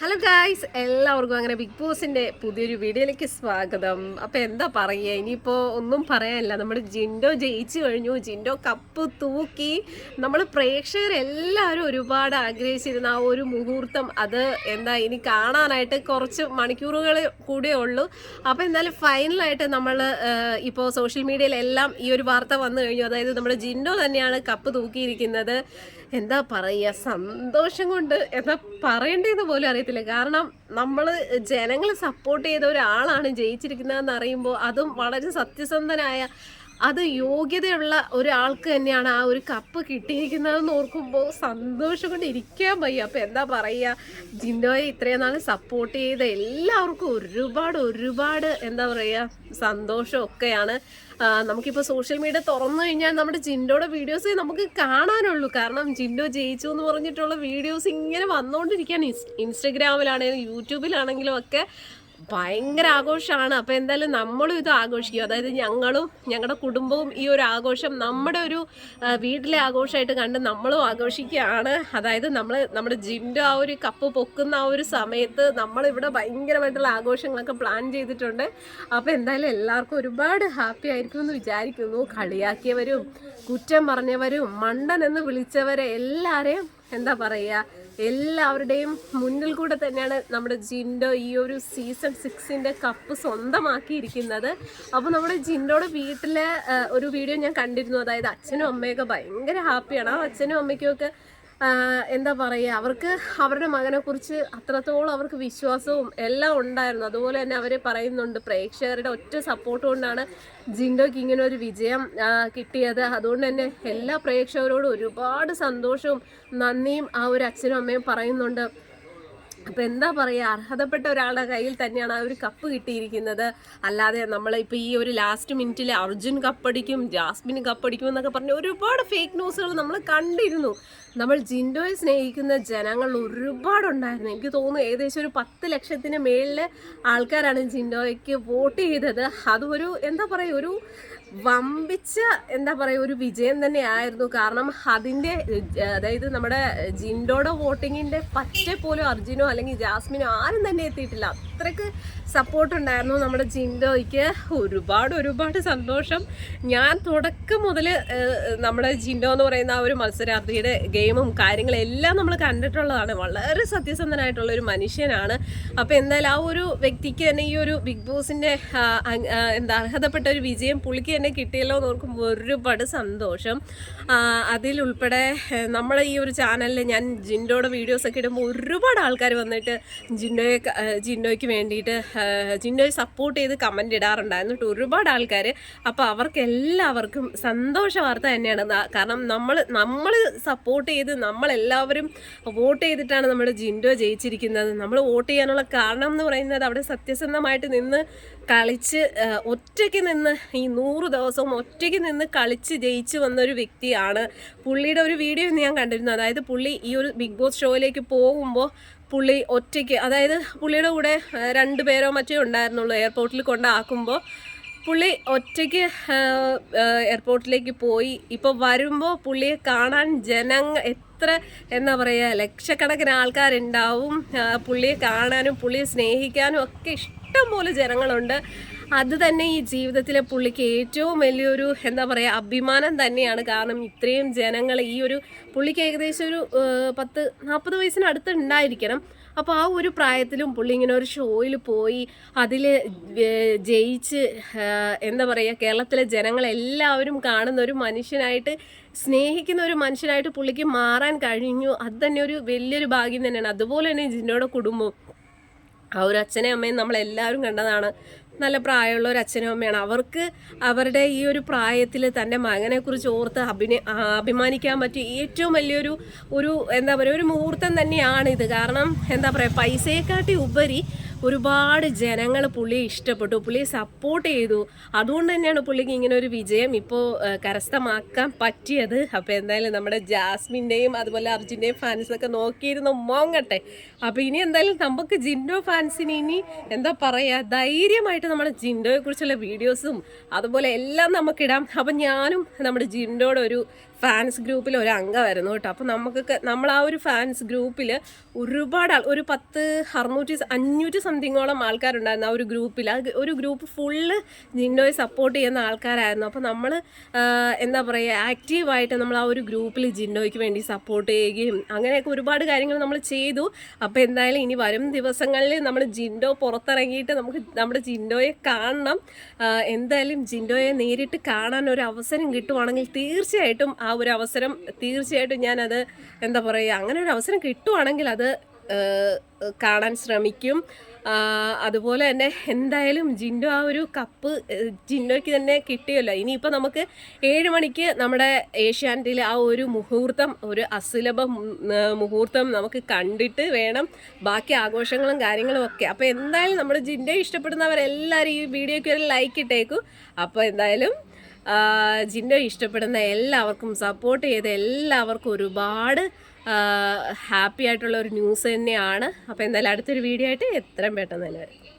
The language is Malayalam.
ഹലോ ഗായ്സ് എല്ലാവർക്കും അങ്ങനെ ബിഗ് ബോസിന്റെ പുതിയൊരു വീഡിയോയിലേക്ക് സ്വാഗതം. അപ്പോൾ എന്താ പറയുക? ഇനിയിപ്പോൾ ഒന്നും പറയാനില്ല. നമ്മുടെ ജിൻഡോ ജയിച്ചു കഴിഞ്ഞു. ജിൻഡോ കപ്പ് തൂക്കി. നമ്മൾ പ്രേക്ഷകരെല്ലാവരും ഒരുപാട് ആഗ്രഹിച്ചിരുന്ന ആ ഒരു മുഹൂർത്തം. അത് എന്താ ഇനി കാണാനായിട്ട് കുറച്ച് മണിക്കൂറുകൾ കൂടെ ഉള്ളൂ. അപ്പോൾ എന്തായാലും ഫൈനലായിട്ട് നമ്മൾ ഇപ്പോൾ സോഷ്യൽ മീഡിയയിലെല്ലാം ഈ ഒരു വാർത്ത വന്നു കഴിഞ്ഞു. അതായത് നമ്മുടെ ജിൻഡോ തന്നെയാണ് കപ്പ് തൂക്കിയിരിക്കുന്നത്. എന്താ പറയുക? സന്തോഷം കൊണ്ട് എന്താ പറയേണ്ടതെന്ന് പോലും അറിയത്തില്ല. കാരണം നമ്മൾ ജനങ്ങളെ സപ്പോർട്ട് ചെയ്ത ഒരാളാണ് ജയിച്ചിരിക്കുന്നതെന്ന് അറിയുമ്പോൾ അതും വളരെ സത്യസന്ധനായ അത് യോഗ്യതയുള്ള ഒരാൾക്ക് തന്നെയാണ് ആ ഒരു കപ്പ് കിട്ടിയിരിക്കുന്നതെന്ന് ഓർക്കുമ്പോൾ സന്തോഷം കൊണ്ട് ഇരിക്കാൻ വയ്യ. അപ്പോൾ എന്താ പറയുക? ജിൻഡോയെ ഇത്രയും നാൾ സപ്പോർട്ട് ചെയ്ത എല്ലാവർക്കും ഒരുപാട് ഒരുപാട് എന്താ പറയുക? സന്തോഷമൊക്കെയാണ്. നമുക്കിപ്പോൾ സോഷ്യൽ മീഡിയ തുറന്നു കഴിഞ്ഞാൽ നമ്മുടെ ജിൻഡോയുടെ വീഡിയോസ് നമുക്ക് കാണാനുള്ളൂ. കാരണം ജിൻഡോ ജയിച്ചു എന്ന് പറഞ്ഞിട്ടുള്ള വീഡിയോസ് ഇങ്ങനെ വന്നുകൊണ്ടിരിക്കുകയാണ്. ഇൻസ്- ഇൻസ്റ്റഗ്രാമിലാണെങ്കിലും യൂട്യൂബിലാണെങ്കിലും ഒക്കെ ഭയങ്കര ആഘോഷമാണ്. അപ്പോൾ എന്തായാലും നമ്മളും ഇത് ആഘോഷിക്കും. അതായത് ഞങ്ങളും ഞങ്ങളുടെ കുടുംബവും ഈ ഒരു ആഘോഷം നമ്മുടെ ഒരു വീട്ടിലെ ആഘോഷമായിട്ട് കണ്ട് നമ്മളും ആഘോഷിക്കുകയാണ്. അതായത് നമ്മൾ നമ്മുടെ ജിമ്മിന്റെ ആ ഒരു കപ്പ് പൊക്കുന്ന ആ ഒരു സമയത്ത് നമ്മളിവിടെ ഭയങ്കരമായിട്ടുള്ള ആഘോഷങ്ങളൊക്കെ പ്ലാൻ ചെയ്തിട്ടുണ്ട്. അപ്പോൾ എന്തായാലും എല്ലാവർക്കും ഒരുപാട് ഹാപ്പി ആയിരിക്കും എന്ന് വിചാരിക്കുന്നു. കളിയാക്കിയവരും കുറ്റം പറഞ്ഞവരും മണ്ടൻ എന്ന് വിളിച്ചവരെ എല്ലാവരെയും എന്താ പറയുക എല്ലാവരുടെയും മുന്നിൽ കൂടെ തന്നെയാണ് നമ്മുടെ ജിൻഡോ ഈ ഒരു സീസൺ സിക്സിന്റെ കപ്പ് സ്വന്തമാക്കിയിരിക്കുന്നത്. അപ്പോൾ നമ്മുടെ ജിൻഡോയുടെ വീട്ടിലെ ഒരു വീഡിയോ ഞാൻ കണ്ടിരുന്നു. അതായത് അച്ഛനും അമ്മയൊക്കെ ഭയങ്കര ഹാപ്പിയാണ് അച്ഛനും അമ്മയ്ക്കും ഒക്കെ എന്താ പറയുക അവർക്ക് അവരുടെ മകനെക്കുറിച്ച് അത്രത്തോളം അവർക്ക് വിശ്വാസവും എല്ലാം ഉണ്ടായിരുന്നു. അതുപോലെ തന്നെ അവർ പറയുന്നുണ്ട് പ്രേക്ഷകരുടെ ഒറ്റ സപ്പോർട്ട് കൊണ്ടാണ് ജിൻഡോയ്ക്ക് ഇങ്ങനെ ഒരു വിജയം കിട്ടിയത്. അതുകൊണ്ട് തന്നെ എല്ലാ പ്രേക്ഷകരോടും ഒരുപാട് സന്തോഷവും നന്ദിയും ആ ഒരു അച്ഛനും അമ്മയും പറയുന്നുണ്ട്. അപ്പം എന്താ പറയുക അർഹതപ്പെട്ട ഒരാളുടെ കയ്യിൽ തന്നെയാണ് ആ ഒരു കപ്പ് കിട്ടിയിരിക്കുന്നത്. അല്ലാതെ നമ്മൾ ഇപ്പോൾ ഈ ഒരു ലാസ്റ്റ് മിനിറ്റിൽ അർജുൻ കപ്പടിക്കും ജാസ്മിൻ കപ്പടിക്കും എന്നൊക്കെ പറഞ്ഞ് ഒരുപാട് ഫേക്ക് ന്യൂസുകൾ നമ്മൾ കണ്ടിരുന്നു. നമ്മൾ ജിൻഡോയെ സ്നേഹിക്കുന്ന ജനങ്ങൾ ഒരുപാടുണ്ടായിരുന്നു. എനിക്ക് തോന്നുന്നു ഏകദേശം ഒരു പത്ത് ലക്ഷത്തിന് മേളിൽ ആൾക്കാരാണ് ജിൻഡോയ്ക്ക് വോട്ട് ചെയ്തത്. അതും എന്താ പറയുക ഒരു വമ്പിച്ച എന്താ പറയുക ഒരു വിജയം തന്നെ ആയിരുന്നു കാരണം അതിന്റെ അതായത് നമ്മുടെ ജിൻഡോയുടെ വോട്ടിങ്ങിന്റെ പറ്റ പോലും അർജുനോ അല്ലെങ്കിൽ ജാസ്മിനോ ആരും തന്നെ എത്തിയിട്ടില്ല. അത്രയ്ക്ക് സപ്പോർട്ട് ഉണ്ടായിരുന്നു നമ്മുടെ ജിൻഡോയ്ക്ക്. ഒരുപാട് ഒരുപാട് സന്തോഷം. ഞാൻ തുടക്കം മുതൽ നമ്മുടെ ജിൻഡോ എന്ന് പറയുന്ന ആ ഒരു മത്സരാർത്ഥിയുടെ ഗെയിമും കാര്യങ്ങളെല്ലാം നമ്മൾ കണ്ടിട്ടുള്ളതാണ്. വളരെ സത്യസന്ധനായിട്ടുള്ള ഒരു മനുഷ്യനാണ്. അപ്പോൾ എന്തായാലും ആ ഒരു വ്യക്തിക്ക് തന്നെ ഈ ഒരു ബിഗ് ബോസിന്റെ എന്താ അർഹതപ്പെട്ട ഒരു വിജയം പുള്ളിക്ക് തന്നെ കിട്ടിയല്ലോ എന്ന് ഓർക്കുമ്പോൾ ഒരുപാട് സന്തോഷം. അതിലുൾപ്പെടെ നമ്മുടെ ഈ ഒരു ചാനലിൽ ഞാൻ ജിൻഡോയുടെ വീഡിയോസൊക്കെ ഇടുമ്പോൾ ഒരുപാട് ആൾക്കാർ വന്നിട്ട് ജിൻഡോയെ ജിൻഡോയ്ക്ക് വേണ്ടിയിട്ട് ജിൻഡോയെ സപ്പോർട്ട് ചെയ്ത് കമന്റ് ഇടാറുണ്ടായിരുന്നു. കേട്ടോ ഒരുപാട് ആൾക്കാർ അപ്പോൾ അവർക്ക് എല്ലാവർക്കും സന്തോഷ വാർത്ത തന്നെയാണ്. കാരണം നമ്മൾ നമ്മൾ സപ്പോർട്ട് ചെയ്ത് നമ്മളെല്ലാവരും വോട്ട് ചെയ്തിട്ടാണ് നമ്മുടെ ജിൻഡോ ജയിച്ചിരിക്കുന്നത്. നമ്മൾ വോട്ട് ചെയ്യാനുള്ള കാരണം എന്ന് പറയുന്നത് അവിടെ സത്യസന്ധമായിട്ട് നിന്ന് കളിച്ച് ഒറ്റയ്ക്ക് നിന്ന് ഈ നൂറ് ദിവസവും ഒറ്റയ്ക്ക് നിന്ന് കളിച്ച് ജയിച്ചു വന്നൊരു വ്യക്തിയാണ്. പുള്ളിയുടെ ഒരു വീഡിയോ ഞാൻ കണ്ടിരുന്നു. അതായത് പുള്ളി ഈ ഒരു ബിഗ് ബോസ് ഷോയിലേക്ക് പോകുമ്പോൾ പുള്ളി ഒറ്റയ്ക്ക് അതായത് പുള്ളിയുടെ കൂടെ രണ്ട് പേരോ മറ്റേ ഉണ്ടായിരുന്നുള്ളൂ എയർപോർട്ടിൽ കൊണ്ടാക്കുമ്പോൾ. പുള്ളി ഒറ്റയ്ക്ക് എയർപോർട്ടിലേക്ക് പോയി. ഇപ്പോൾ വരുമ്പോൾ പുള്ളിയെ കാണാൻ ജനങ്ങൾ എത്ര എന്താ പറയുക ലക്ഷക്കണക്കിന് ആൾക്കാരുണ്ടാവും. പുള്ളിയെ കാണാനും പുള്ളിയെ സ്നേഹിക്കാനും ഒക്കെ ഇഷ്ടംപോലെ ജനങ്ങളുണ്ട്. അത് തന്നെ ഈ ജീവിതത്തിലെ പുള്ളിക്ക് ഏറ്റവും വലിയൊരു എന്താ പറയുക അഭിമാനം തന്നെയാണ്. കാരണം ഇത്രയും ജനങ്ങൾ ഈ ഒരു പുള്ളിക്ക് ഏകദേശം ഒരു പത്ത് നാൽപ്പത് വയസ്സിനടുത്ത് ഉണ്ടായിരിക്കണം. അപ്പോൾ ആ ഒരു പ്രായത്തിലും പുള്ളി ഇങ്ങനെ ഒരു ഷോയിൽ പോയി അതിൽ ജയിച്ച് എന്താ പറയുക കേരളത്തിലെ ജനങ്ങളെല്ലാവരും കാണുന്ന ഒരു മനുഷ്യനായിട്ട് സ്നേഹിക്കുന്ന ഒരു മനുഷ്യനായിട്ട് പുള്ളിക്ക് മാറാൻ കഴിഞ്ഞു. അത് തന്നെ ഒരു വലിയൊരു ഭാഗ്യം തന്നെയാണ്. അതുപോലെ തന്നെ ജിന്നോടെ കുടുംബം ആ ഒരു അച്ഛനെയും അമ്മയും നമ്മളെല്ലാവരും കണ്ടതാണ്. നല്ല പ്രായമുള്ള ഒരു അച്ഛനും അമ്മയാണ്. അവർക്ക് അവരുടെ ഈ ഒരു പ്രായത്തിൽ തന്റെ മകനെക്കുറിച്ച് ഓർത്ത് അഭിന അഭിമാനിക്കാൻ പറ്റിയ ഏറ്റവും വലിയൊരു ഒരു എന്താ പറയുക ഒരു മുഹൂർത്തം തന്നെയാണിത് കാരണം എന്താ പറയുക പൈസയെക്കാട്ടി ഉപരി ഒരുപാട് ജനങ്ങൾ പുള്ളിയെ ഇഷ്ടപ്പെട്ടു. പുള്ളിയെ സപ്പോർട്ട് ചെയ്തു. അതുകൊണ്ട് തന്നെയാണ് പുള്ളിക്ക് ഇങ്ങനെ ഒരു വിജയം ഇപ്പോൾ കരസ്ഥമാക്കാൻ പറ്റിയത്. അപ്പോൾ എന്തായാലും നമ്മുടെ ജാസ്മിന്റെയും അതുപോലെ അർജുന്റെയും ഫാൻസൊക്കെ നോക്കിയിരുന്നു മോങ്ങട്ടെ. അപ്പോൾ ഇനി എന്തായാലും നമുക്ക് ജിൻഡോ ഫാൻസിന് ഇനി എന്താ പറയുക ധൈര്യമായിട്ട് നമ്മുടെ ജിൻഡോയെക്കുറിച്ചുള്ള വീഡിയോസും അതുപോലെ എല്ലാം നമുക്കിടാം. അപ്പം ഞാനും നമ്മുടെ ജിൻഡോയുടെ ഒരു ഫാൻസ് ഗ്രൂപ്പിൽ ഒരു അംഗമായിരുന്നു കേട്ടോ. അപ്പോൾ നമുക്കൊക്കെ നമ്മൾ ആ ഒരു ഫാൻസ് ഗ്രൂപ്പിൽ ഒരുപാട് ആൾ ഒരു പത്ത് അറുന്നൂറ്റി അഞ്ഞൂറ്റി സംതിങ്ങോളം ആൾക്കാരുണ്ടായിരുന്നു ആ ഒരു ഗ്രൂപ്പിൽ ആ ഒരു ഗ്രൂപ്പ് ഫുള്ള് ജിൻഡോയെ സപ്പോർട്ട് ചെയ്യുന്ന ആൾക്കാരായിരുന്നു. അപ്പോൾ നമ്മൾ എന്താ പറയുക ആക്റ്റീവായിട്ട് നമ്മൾ ആ ഒരു ഗ്രൂപ്പിൽ ജിൻഡോയ്ക്ക് വേണ്ടി സപ്പോർട്ട് ചെയ്യുകയും അങ്ങനെയൊക്കെ ഒരുപാട് കാര്യങ്ങൾ നമ്മൾ ചെയ്തു. അപ്പോൾ എന്തായാലും ഇനി വരും ദിവസങ്ങളിൽ നമ്മൾ ജിൻഡോ പുറത്തിറങ്ങിയിട്ട് നമുക്ക് നമ്മുടെ ജിൻഡോയെ കാണണം. എന്തായാലും ജിൻഡോയെ നേരിട്ട് കാണാൻ ഒരു അവസരം കിട്ടുവാണെങ്കിൽ തീർച്ചയായിട്ടും ഒരു അവസരം തീർച്ചയായിട്ടും ഞാനത് എന്താ പറയുക അങ്ങനെ ഒരു അവസരം കിട്ടുവാണെങ്കിൽ അത് കാണാൻ ശ്രമിക്കും. അതുപോലെ തന്നെ എന്തായാലും ജിൻഡോ ആ ഒരു കപ്പ് ജിൻഡോയ്ക്ക് തന്നെ കിട്ടിയല്ലോ. ഇനിയിപ്പോൾ നമുക്ക് ഏഴ് മണിക്ക് നമ്മുടെ ഏഷ്യാനെറ്റിൽ ആ ഒരു മുഹൂർത്തം ഒരു അസുലഭ മുഹൂർത്തം നമുക്ക് കണ്ടിട്ട് വേണം ബാക്കി ആഘോഷങ്ങളും കാര്യങ്ങളും ഒക്കെ. അപ്പോൾ എന്തായാലും നമ്മുടെ ജിൻഡോ ഇഷ്ടപ്പെടുന്നവരെല്ലാവരും ഈ വീഡിയോയ്ക്ക് ഒരു ലൈക്ക് ഇട്ടേക്കും. അപ്പോൾ എന്തായാലും ആ, ജിൻഡോ ഇഷ്ടപ്പെടുന്ന എല്ലാവർക്കും സപ്പോർട്ട് ചെയ്ത എല്ലാവർക്കും ഒരുപാട് ഹാപ്പി ആയിട്ടുള്ള ഒരു ന്യൂസ് തന്നെയാണ്. അപ്പോൾ എന്തായാലും അടുത്തൊരു വീഡിയോ ആയിട്ട് എത്രയും പെട്ടെന്ന് തന്നെ വരും.